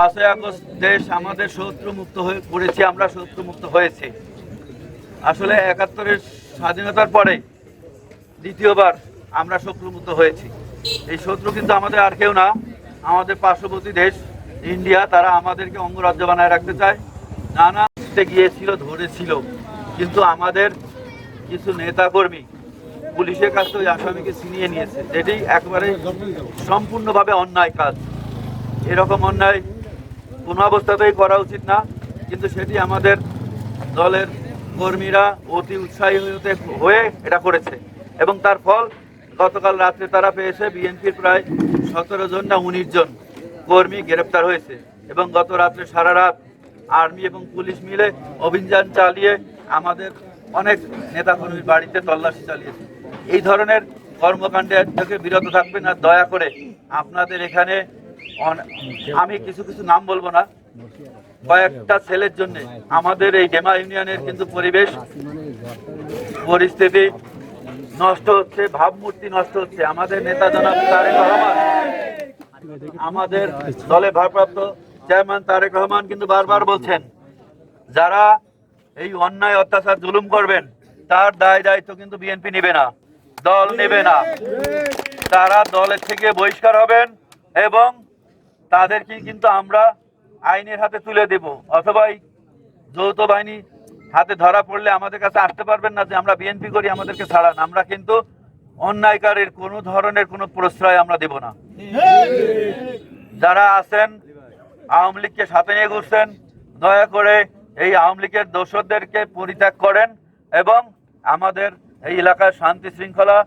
পাঁচই আগস্ট দেশ আমাদের শত্রু মুক্ত হয়ে করেছি আমরা শত্রু মুক্ত হয়েছি। আসলে একাত্তরের স্বাধীনতার পরে দ্বিতীয়বার আমরা শত্রুমুক্ত হয়েছি। এই শত্রু কিন্তু আমাদের আর কেউ না, আমাদের পার্শ্ববর্তী দেশ, ইন্ডিয়া, তারা আমাদেরকে অঙ্গরাজ্য বানায় রাখতে চায়। নানা গিয়েছিল, ধরেছিল, কিন্তু আমাদের কিছু নেতাকর্মী পুলিশের কাছ থেকে আসামিকে ছিনিয়ে নিয়েছে। যেটি একবারে সম্পূর্ণভাবে অন্যায় কাজ। এরকম অন্যায় কোনো অবস্থাতেই করা উচিত না, কিন্তু সেটি আমাদের দলের কর্মীরা অতি উৎসাহী হতে হয়ে এটা করেছে। এবং তার ফল, গতকাল রাত্রে তারা পেয়েছে বিএনপির প্রায় সতেরো জন না উনিশ জন কর্মী গ্রেপ্তার হয়েছে। এবং গত রাত্রে সারা রাত আর্মি এবং পুলিশ মিলে অভিযান চালিয়ে আমাদের অনেক নেতাকর্মীর বাড়িতে তল্লাশি চালিয়েছে। এই ধরনের কর্মকাণ্ডের থেকে বিরত থাকবেন আর দয়া করে আপনাদের এখানে আমি কিছু কিছু নাম বলব না। কয়েকটা ছেলের জন্য আমাদের এই ডেমা ইউনিয়নের কিন্তু পরিবেশ, পরিস্থিতি নষ্ট হচ্ছে, ভাবমূর্তি নষ্ট হচ্ছে। আমাদের নেতা জনাব তারেক রহমান, আমাদের দলে ভারপ্রাপ্ত চেয়ারম্যান তারেক রহমান কিন্তু বারবার বলছেন, যারা এই অন্যায়, অত্যাচার, জুলুম করবেন, তার দায় দায়িত্ব কিন্তু বিএনপি নেবে না, দল নেবে না। তারা দলের থেকে বহিষ্কার হবেন এবং তাদেরকে কিন্তু আমরা আইনের হাতে তুলে দেব। অথবা যৌথ বাহিনী হাতে ধরা পড়লে আমাদের কাছে আসতে পারবেন না যে আমরা বিএনপি করি, আমাদেরকে ছাড়ান। আমরা কিন্তু অন্যায়কারীর কোনো ধরনের কোনো প্রশ্রয় আমরা দেব না। যারা আছেন, আওয়ামী লীগকে সাথে নিয়ে ঘুরছেন, দয়া করে এই আওয়ামী লীগের দোষরদেরকে পরিত্যাগ করেন এবং আমাদের এই এলাকার শান্তি শৃঙ্খলা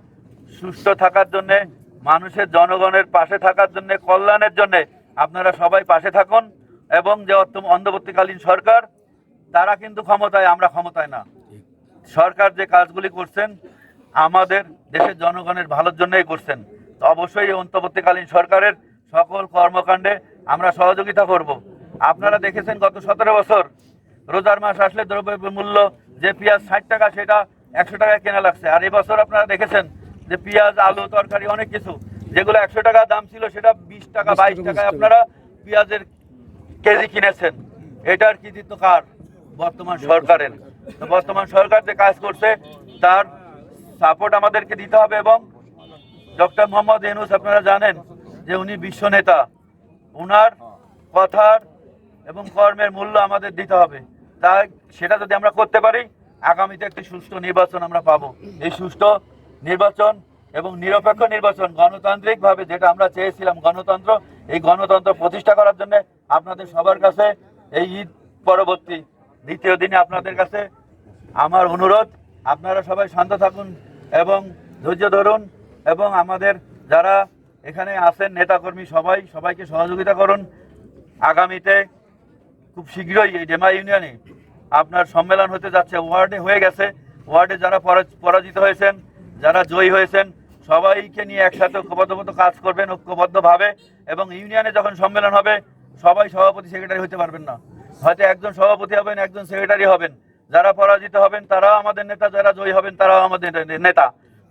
সুস্থ থাকার জন্যে, মানুষের জনগণের পাশে থাকার জন্যে, কল্যাণের জন্য আপনারা সবাই পাশে থাকুন এবং যে অন্তর্বর্তীকালীন সরকার, তারা কিন্তু ক্ষমতায়, আমরা ক্ষমতায় না। সরকার যে কাজগুলি করছেন, আমাদের দেশের জনগণের ভালোর জন্যই করছেন। তো অবশ্যই এই অন্তর্বর্তীকালীন সরকারের সকল কর্মকাণ্ডে আমরা সহযোগিতা করব। আপনারা দেখেছেন গত সতেরো বছর, রোজার মাস আসলে দ্রব্য মূল্য যে পেঁয়াজ ষাট টাকা, সেটা একশো টাকায় কেনা লাগছে। আর এবছর আপনারা দেখেছেন যে পেঁয়াজ, আলু, তরকারি, অনেক কিছু যেগুলো একশো টাকা দাম ছিল সেটা বিশ টাকা বাইশ টাকায় আপনারা পেঁয়াজের কেজি কিনেছেন। এটার কৃতিত্ব কার? বর্তমান সরকারের। তো বর্তমান সরকার যে কাজ করছে তার সাপোর্ট আমাদেরকে দিতে হবে এবং ডক্টর মোহাম্মদ ইউনুস আপনারা জানেন যে উনি বিশ্ব নেতা। উনার কথার এবং কর্মের মূল্য আমাদের দিতে হবে। তাই সেটা যদি আমরা করতে পারি আগামীতে একটি সুষ্ঠু নির্বাচন আমরা পাবো। এই সুষ্ঠু নির্বাচন এবং নিরপেক্ষ নির্বাচন গণতান্ত্রিকভাবে যেটা আমরা চেয়েছিলাম গণতন্ত্র, এই গণতন্ত্র প্রতিষ্ঠা করার জন্য আপনাদের সবার কাছে এই ঈদ পরবর্তী দ্বিতীয় দিনে আপনাদের কাছে আমার অনুরোধ। আপনারা সবাই শান্ত থাকুন এবং ধৈর্য ধরুন এবং আমাদের যারা এখানে আছেন নেতাকর্মী সবাই, সবাইকে সহযোগিতা করুন। আগামীতে খুব শীঘ্রই এই ডেমা ইউনিয়নে আপনার সম্মেলন হতে যাচ্ছে, ওয়ার্ডে হয়ে গেছে। ওয়ার্ডে যারা পরা- পরাজিত হয়েছেন, যারা জয়ী হয়েছেন সবাইকে নিয়ে একসাথে ঐক্যবদ্ধ কাজ করবেন, ঐক্যবদ্ধভাবে এবং ইউনিয়নে যখন সম্মেলন হবে, সবাই সভাপতি সেক্রেটারি হতে পারবেন না। হয়তো একজন সভাপতি হবেন, একজন সেক্রেটারি হবেন। যারা পরাজিত হবেন, তারাও আমাদের নেতা, যারা জয়ী হবেন, তারাও আমাদের নেতা।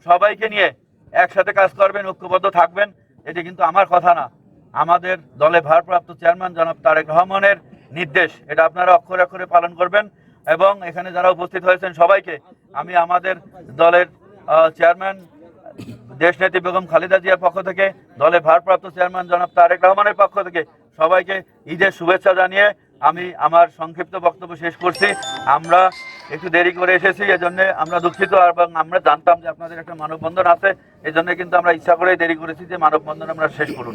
সবাইকে নিয়ে একসাথে কাজ করবেন, ঐক্যবদ্ধ থাকবেন, এটি কিন্তু আমার কথা না। আমাদের দলে ভারপ্রাপ্ত চেয়ারম্যান জনাব তারেক রহমানের নির্দেশ, এটা আপনারা অক্ষরে অক্ষরে পালন করবেন এবং এখানে যারা উপস্থিত হয়েছেন সবাইকে, আমি আমাদের দলের চেয়ারম্যান দেশনেত্রী বেগম খালেদা জিয়ার পক্ষ থেকে দলের ভারপ্রাপ্ত চেয়ারম্যান জনাব তারেক রহমানের পক্ষ থেকে সবাইকে ঈদের শুভেচ্ছা জানিয়ে আমি আমার সংক্ষিপ্ত বক্তব্য শেষ করছি। আমরা একটু দেরি করে এসেছি, এজন্য আমরা দুঃখিত এবং আমরা জানতাম যে আপনাদের একটা মানববন্ধন আছে এই জন্য কিন্তু আমরা ইচ্ছা করেই দেরি করেছি যে মানববন্ধন আমরা শেষ করুন।